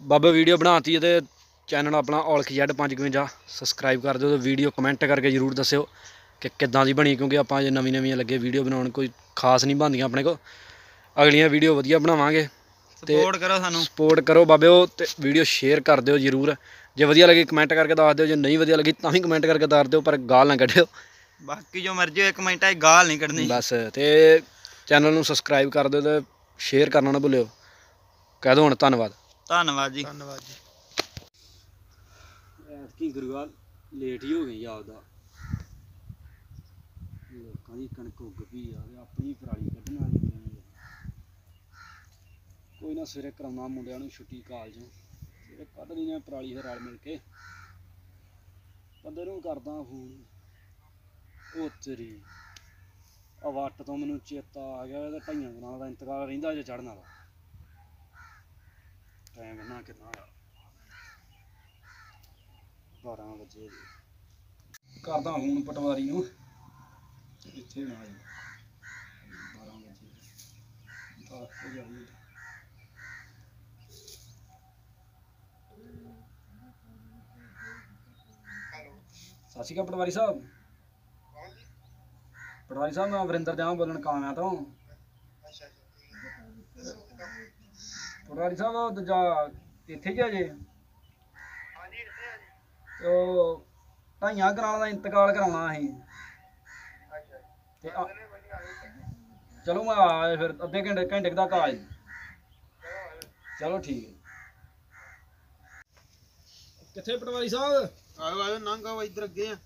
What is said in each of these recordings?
ਬਾਬਾ video ਬਣਾਤੀ ਤੇ channel ਆਪਣਾ ਔਲਖ ਜੈਡ 555 ਸਬਸਕ੍ਰਾਈਬ ਕਰ ਦਿਓ ਤੇ ਵੀਡੀਓ ਕਮੈਂਟ ਕਰਕੇ ਜਰੂਰ ਦੱਸਿਓ ਕਿ ਕਿੱਦਾਂ ਦੀ ਬਣੀ ਕਿਉਂਕਿ ਆਪਾਂ ਜੇ ਨਵੀਂ ਨਵੀਆਂ ਲੱਗੇ ਵੀਡੀਓ ਬਣਾਉਣ ਕੋਈ ਖਾਸ ਨਹੀਂ ਬਣਦੀਆਂ ਆਪਣੇ ਕੋਲ। ਅਗਲੀਆਂ ਵੀਡੀਓ ਵਧੀਆ ਬਣਾਵਾਂਗੇ ਸਪੋਰਟ ਕਰੋ ਸਾਨੂੰ। ਸਪੋਰਟ ਕਰੋ ਬਾਬਿਓ ਤੇ ਵੀਡੀਓ ਸ਼ੇਅਰ ਕਰ ਦਿਓ ਜਰੂਰ। ਜੇ ਵਧੀਆ ਲੱਗੀ ਕਮੈਂਟ ਕਰਕੇ ਦੱਸ ਦਿਓ ਜੇ ਨਹੀਂ ਵਧੀਆ ਲੱਗੀ ਤਾਂ ਵੀ ਕਮੈਂਟ ਕਰਕੇ ਦੱਸ ਦਿਓ ਪਰ ਗਾਲ ਨਾ ਕੱਢਿਓ। ਬਾਕੀ ਜੋ ਮਰਜ਼ੀ ਹੋਏ ਇੱਕ ਮਿੰਟਾਂ 'ਚ ਗਾਲ ਨਹੀਂ ਕੱਢਣੀ। ਬਸ ਤੇ ਚੈਨਲ ਨੂੰ ਸਬਸਕ੍ਰਾਈਬ ਕਰ ਦਿਓ ਤੇ ਸ਼ੇਅਰ ਕਰਨਾ ਨਾ ਭੁੱਲਿਓ। ਕਹਿ ਦਿਓ ਹੁਣ ਧੰਨਵਾਦ। ਧੰਨਵਾਦ ਜੀ। ਧੰਨਵਾਦ ਜੀ। ਕੀ ਗੁਰੂਆ ਲੇਟ ਹੀ ਹੋ ਗਈ ਆਪਦਾ। ਲੋਕਾਂ ਦੀ ਕਣਕ ਉੱਗ ਪਈ ਆ ਤੇ ਆਪਣੀ ਪਰਾਲੀ ਕੱਢਣ ਵਾਲੀ ਪਈ ਆ। ਕੋਈ ਨਾ ਸਵੇਰੇ ਕਰਾਉਣਾ ਮੁੰਡਿਆਂ ਨੂੰ ਛੁੱਟੀ ਕਾਲਜੋਂ ਸਵੇਰੇ ਕੱਢ ਨਾ ਪਰਾਲੀ ਫਿਰ ਰਲ ਮਿਲ ਕੇ। ਬੰਦੇ ਨੂੰ ਕਰਦਾ ਫੋਨ। ਉਹ ਤੇਰੀ ਆ ਵੱਟ ਤੋਂ ਮੈਨੂੰ ਚੇਤਾ ਆ ਗਿਆ ਇਹਦਾ ਢਾਈਆਂ ਦਿਨਾਂ ਦਾ ਇੰਤਕਾਲ ਰਹਿੰਦਾ ਜੇ ਚੜਨ ਵਾਲਾ। ਟਾਈਮ ਨਾ ਕਿੰਨਾ ਆ। 12 ਵਜੇ। ਕਰਦਾ ਹੁਣ ਪਟਵਾਰੀ ਨੂੰ। ਇੱਥੇ ਨਾ ਆਈ 12 ਵਜੇ। ਦਸ ਵਜੇ। ਆਈ ਸਤਿ ਸ਼੍ਰੀ ਅਕਾਲ ਪਟਵਾਰੀ ਸਾਹਿਬ। ਪਟਵਾਰੀ ਸਾਹਿਬ ਮੈਂ ਵਰਿੰਦਰ ਜਾਵਾਂ ਬੋਲਣ ਕਾਮਿਆਂ ਤੋਂ। ਪਟਵਾਰੀ ਸਾਹਿਬ ਉਹ ਦੂਜਾ ਇੱਥੇ ਹੀ ਆ ਜੇ। ਤੇ ਉਹ ਢਾਈਆਂ ਕਰਾਉਣ ਦਾ ਇੰਤਕਾਲ ਕਰਾਉਣਾ ਅਸੀਂ। ਤੇ ਆ- ਚਲੋ ਮੈਂ ਆ ਫਿਰ ਅੱਧੇ ਘੰਟੇ ਘੰਟੇ ਕੁ ਤੱਕ ਆ ਜੀ। ਚਲੋ ਠੀਕ ਹੈ। ਕਿੱਥੇ ਪਟਵਾਰੀ ਸਾਹਿਬ? ਆਓ ਆਓ ਨੰਗ ਆਓ ਇੱਧਰ ਅੱਗੇ ਆ।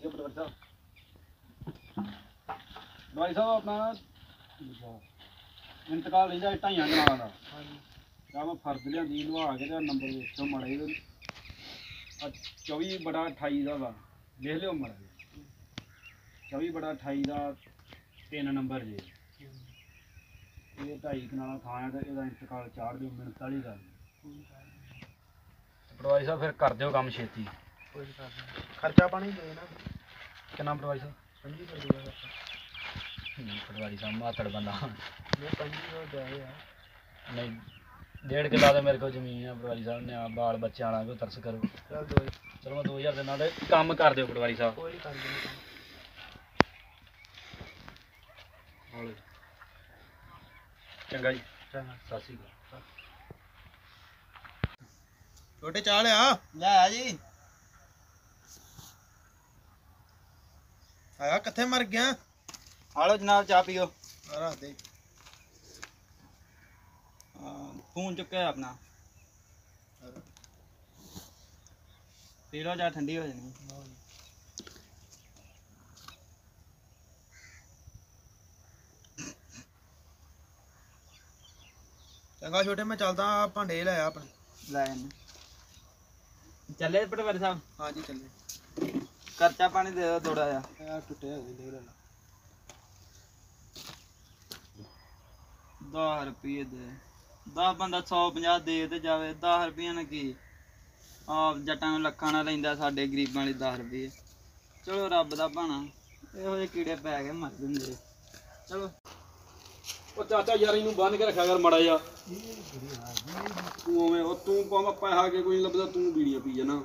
ਅਕਾਲ ਪਟਵਾਰੀ ਸਾਹਿਬ ਪਟਵਾਰੀ ਸਾਹਿਬ ਆਪਣਾ ਇੰਤਕਾਲ ਰਹਿੰਦਾ ਢਾਈਆਂ ਕਰਾਉਣ ਦਾ। ਤਾਂ ਮੈਂ ਫਰਦ ਲਿਆਂਦੀ ਲਵਾ ਕੇ ਤੇ ਨੰਬਰ ਵੇਖੋ ਮੜੇ ਆ 24 ਬੜਾ 28 ਦਾ ਵਾ। ਲਿਖ ਲਿਓ ਮੜਾ 24 ਬੜਾ 28 ਦਾ ਤਿੰਨ ਨੰਬਰ ਜੇ। ਇਹ ਢਾਈ ਕਨਾਲਾ ਥਾਂ ਹੈ ਤੇ ਇਹਦਾ ਇੰਤਕਾਲ ਚਾੜ ਦਿਓ ਮਿੰਟ ਵਾਲੀ ਗੱਲ ਪਟਵਾਰੀ ਸਾਹਿਬ ਫਿਰ ਕਰ ਦਿਓ ਕੰਮ ਛੇਤੀ। ਖਰਚਾ ਪਾਣੀ ਦੇ ਨਾ ਕਿੰਨਾ ਪਟਵਾਰੀ ਸਾਹਿਬ ਪੰਜੀ ਕਰ ਦੂਗਾ ਪਟਵਾਰੀ ਸਾਹਿਬ ਮਾਤੜ ਬੰਦਾ। ਮੈਂ ਪੰਜੀ ਹੋ ਜਾਏ ਆ। ਨਹੀਂ ਡੇਢ ਕਿੱਲਾ ਤੇ ਮੇਰੇ ਕੋਲ ਜ਼ਮੀਨ ਆ ਪਟਵਾਰੀ ਸਾਹਿਬ ਨੇ ਆ ਬਾਲ ਬੱਚਿਆਂ ਵਾਲਾ ਕੋਈ ਤਰਸ ਕਰੋ। ਚੱਲ ਦੋ ਚਲੋ ਮੈਂ 2000 ਦੇ ਨਾਲ ਕੰਮ ਕਰ ਦਿਓ ਪਟਵਾਰੀ ਸਾਹਿਬ। ਕੋਈ ਨਹੀਂ ਕਰ ਦਿੰਦੇ ਹੌਲੀ। ਚੰਗਾ ਜੀ। ਚੰਗਾ। ਸਤਿ ਸ਼੍ਰੀ ਅਕਾਲ। ਛੋਟੇ ਚਾਹ ਲਿਆ ਲੈ ਆ ਜੀ। ਆਇਆ ਕਿੱਥੇ ਮਰ ਗਿਆ? ਆਲੋ ਜਨਾਬ ਚਾਹ ਪੀਓ। ਆ ਰੱਖ ਦੇ। ਫੋਨ ਚੁੱਕਿਆ ਆਪਣਾ। ਪੀ ਲਓ ਜਾਂ ਠੰਡੀ ਹੋ ਜਾਣੀ। ਚੰਗਾ ਛੋਟੇ ਮੈਂ ਚੱਲਦਾ ਭਾਂਡੇ ਲੈ ਆ ਆਪਣੇ। ਲੈ ਜਾਂਦੇ ਚੱਲੇ ਪਟਵਾਰੀ ਸਾਹਿਬ? ਹਾਂਜੀ ਚੱਲੇ। ਖਰਚਾ ਪਾਣੀ ਦੇ ਦਿਓ ਥੋੜਾ ਜਿਹਾ। ਆ ਟੁੱਟੇ ਹੋਏ ਦੇ ਲੈ ਲਾ 10 ਰੁਪਏ ਦੇ। 10 ਬੰਦਾ 150 ਦੇ ਤੇ ਜਾਵੇ 10 ਰੁਪਏ ਨਾਲ ਕੀ? ਆਪ ਜੱਟਾਂ ਨੂੰ ਲੱਖਾਂ ਨਾਲ ਲੈਂਦਾ ਸਾਡੇ ਗਰੀਬਾਂ ਲਈ 10 ਰੁਪਏ ਚਲੋ ਰੱਬ ਦਾ ਭਾਣਾ ਇਹੋ ਜਿਹੇ ਕੀੜੇ ਪੈ ਕੇ ਮਰ ਜਾਂਦੇ। ਚਲੋ। ਉਹ ਚਾਚਾ ਯਾਰ ਇਹਨੂੰ ਬੰਨ ਕੇ ਰੱਖਿਆ ਕਰ ਮੜਾ ਜਾ ਤੂੰ ਉਵੇਂ ਉਹ ਤੂੰ ਭਾਵੇਂ ਪੈਸਾ ਕੇ ਕੋਈ ਨੀ ਲੱਭਦਾ ਤੂੰ ਬੀੜੀਆਂ ਪੀ ਜਾਣਾ।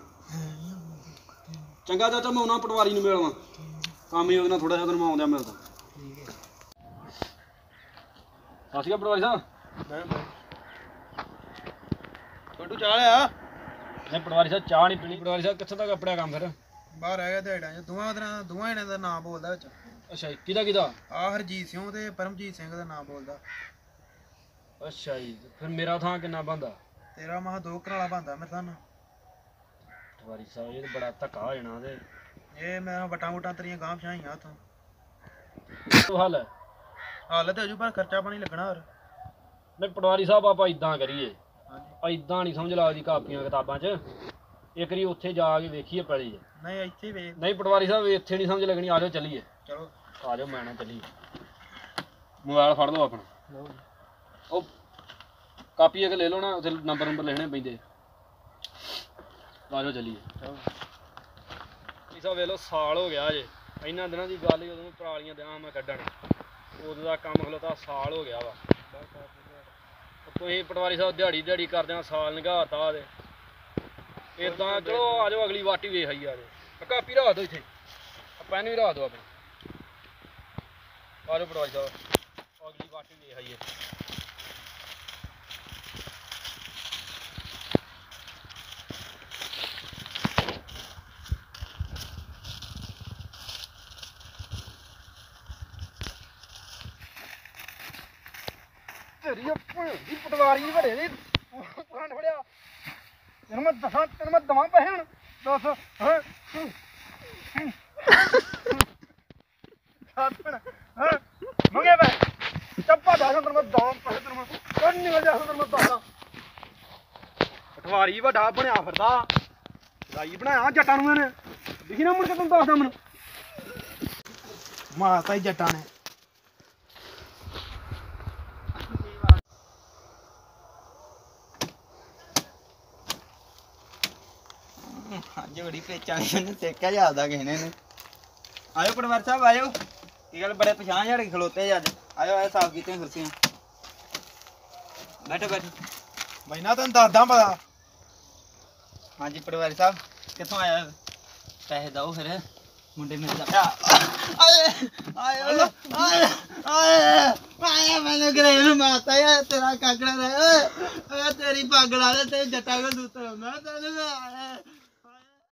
ਚੰਗਾ ਚਾਚਾ ਮੈਂ ਉਹਨਾਂ ਪਟਵਾਰੀ ਨੂੰ ਮਿਲਣਾ ਕੰਮ ਹੀ ਉਹਦੇ ਨਾਲ ਥੋੜਾ ਜਿਹਾ ਤੈਨੂੰ ਮੈਂ ਆਉਂਦਿਆਂ ਮਿਲਦਾ। ਸਤਿ ਸ਼੍ਰੀ ਅਕਾਲ ਪਟਵਾਰੀ ਸਾਹਿਬ। ਛੋਟੂ ਚਾਹ ਲਿਆ? ਨਹੀਂ ਪਟਵਾਰੀ ਸਾਹਿਬ ਚਾਹ ਨਹੀਂ ਪੀਣੀ। ਪਟਵਾਰੀ ਸਾਹਿਬ ਕਿੱਥੇ ਤੱਕ ਆਪਣਾ ਕੰਮ ਫਿਰ? ਬਾਹਰ ਆ ਗਿਆ ਦਿਹਾੜਾਂ ਚ। ਦੋਵਾਂ ਦਿਨਾਂ ਦੋਵਾਂ ਜਣਿਆਂ ਦਾ ਨਾਮ ਬੋਲਦਾ ਵਿੱਚ। ਅੱਛਾ ਜੀ ਕਿਹਦਾ ਕਿਹਦਾ? ਆ ਹਰਜੀਤ ਸਿੰਘ ਤੇ ਪਰਮਜੀਤ ਸਿੰਘ ਦਾ ਨਾਮ ਬੋਲਦਾ। ਅੱਛਾ ਜੀ ਤੇ ਫਿਰ ਮੇਰਾ ਥਾਂ ਕਿੰਨਾ ਬੰਦਾ ਤੇਰਾ ਮਹਾ ਦੋ ਘਰਾਲਾ ਬੰਦਾ ਮੇਰੇ ਤੁਹਾਨੂੰ ਪਟਵਾਰੀ ਸਾਹਿਬ ਇਹ ਤਾਂ ਬੜਾ ਧੱਕਾ ਹੋ ਜਾਣਾ ਤੇ ਇਹ ਮੈਂ ਵਟਾਂ ਵਟਾਂ ਤੇਰੀਆਂ ਗਾਂਹ ਪਛਾਈਆਂ ਤੋ ਹੱਲ। ਹੈ। ਹਾਲਤ ਹੋ ਜੂ ਪਰ ਖਰਚਾ ਪਾਣੀ ਲੱਗਣਾ ਹੋਰ। ਨਹੀਂ ਪਟਵਾਰੀ ਸਾਹਿਬ ਆਪਾਂ ਇਦਾਂ ਕਰੀਏ। ਹਾਂਜੀ। ਆ ਇਦਾਂ ਨਹੀਂ ਸਮਝ ਲੱਗਦੀ ਕਾਪੀਆਂ ਕਿਤਾਬਾਂ 'ਚ। ਇੱਕ ਵਾਰੀ ਉੱਥੇ ਜਾ ਕੇ ਵੇਖੀਏ 'ਚ। ਨਹੀਂ ਇੱਥੇ ਵੇਖ। ਨਹੀਂ ਪਟਵਾਰੀ ਸਾਹਿਬ ਇੱਥੇ ਨਹੀਂ ਸਮਝ ਲੱਗਣੀ ਆ ਜਾਓ ਚੱਲੀਏ। ਚਲੋ। ਆ ਜਾਓ ਮੈਂ ਨਾ ਚੱਲੀਏ ਮੋਬਾਈਲ ਫੜ ਲਓ ਆਪਣਾ। ਉਹ ਕਾਪੀ ਇੱਕ ਲੈ ਲਓ ਨਾ ਉੱਥੇ ਨੰਬਰ ਨੰਬਰ ਲਿਖਣੇ ਪੈਂਦੇ। ਆ ਚੱਲੀਏ। ਚਲੋ ਸਾਹਿਬ ਵੇਖ ਲਓ, ਸਾਲ ਹੋ ਗਿਆ ਜੇ ਇਹਨਾਂ ਦਿਨਾਂ ਦੀ ਗੱਲ ਹੀ ਉਦੋਂ ਪਰਾਲੀਆਂ ਦਿਆਂ ਮੈਂ ਕੱਢਣ। ਉਦੋਂ ਦਾ ਕੰਮ ਖਲੋਤਾ ਸਾਲ ਹੋ ਗਿਆ ਵਾ। ਤੁਸੀਂ ਪਟਵਾਰੀ ਸਾਹਿਬ ਦਿਹਾੜੀ ਦਿਹਾੜੀ ਕਰਦਿਆਂ ਸਾਲ ਨਿਗਾਹਤਾ ਦੇ ਇਦਾਂ ਚਲੋ ਆਜੋ ਅਗਲੀ ਵਾਟੀ ਵੇਖ ਆਈ ਆ ਕਾਪੀ ਰੱਖ ਦਿਓ ਇੱਥੇ। ਆ ਪੈਨ ਵੀ ਰੱਖ ਆਪਣੀ। ਆ ਪਟਵਾਰੀ ਸਾਹਿਬ। ਅਗਲੀ ਵਾਟੀ ਵੇਖ ਆਈਏ। ਤੇਰੀ ਭੈਣ ਦੀ ਪਟਵਾਰੀ ਭਰੇ ਦੀ ਪੁਰਾਣ ਫੜਿਆ ਤੈਨੂੰ ਮੈਂ ਦਸਾਂ, ਤੈਨੂੰ ਮੈਂ ਦਵਾਂ ਪੈਸੇ ਹੁਣ। ਦੱਸ। ਹਾਂ? ਸਾਥਣ ਹਾਂ। ਮੰਗੇ ਪੈ। ਚੱਪਾ ਦਾ ਤੈਨੂੰ ਮੈਂ ਦਵਾਂ ਪੈਸੇ ਤੈਨੂੰ ਮੈਂ। ਕੰਨ ਨਿਕਲ ਤੈਨੂੰ ਮੈਂ ਦੱਸਾਂ ਪਟਵਾਰੀ ਵੱਡਾ ਬਣਿਆ ਫਿਰਦਾ। ਲਾਈ ਬਣਾਇਆ ਜੱਟਾਂ ਨੂੰ ਇਹਨੇ। ਦਿਖੀ ਨਾ ਮੁੜ ਕੇ ਤੈਨੂੰ ਦੱਸਦਾ ਮੈਨੂੰ। ਮਾਤਾ ਹੀ ਜੱਟਾਂ ਨੇ। ਅੱਜ ਬੜੀ ਪੇਚਾਂ ਵਾਲੀ ਉਹਨੇ ਸੇਕਿਆ ਜਾਂਦਾ ਕਿਸੇ ਨੇ। ਆਇਓ ਪਟਵਾਰ ਸਾਹਿਬ ਆਇਓ। ਕੀ ਗੱਲ ਬੜੇ ਪਛਾਣ ਝੜ ਕੇ ਖਲੋਤੇ ਅੱਜ। ਆਇਓ ਆਇਓ ਸਾਫ਼ ਕੀਤੀਆਂ ਕੁਰਸੀਆਂ। ਬੈਠੋ ਬੈਠੋ। ਬਈ ਨਾ ਤੈਨੂੰ ਦੱਸਦਾ ਪਤਾ ਹਾਂਜੀ ਪਟਵਾਰੀ ਸਾਹਿਬ ਕਿੱਥੋਂ ਆਇਆ? ਪੈਸੇ ਦਓ ਫਿਰ। ਮੁੰਡੇ ਮੇਰੇ ਦਾ ਆਏ ਆਏ ਆਏ ਆਏ ਮੈਨੂੰ ਗਰੇਲ ਮਾਤਾ ਯਾ ਤੇਰਾ ਕਾਕੜਾ ਰੇ ਓਏ ਤੇਰੀ ਪਾਗੜਾ ਤੇ ਜੱਟਾ ਕੋ ਦੂਤ ਮੈਂ ਤੈਨੂੰ ਆਏ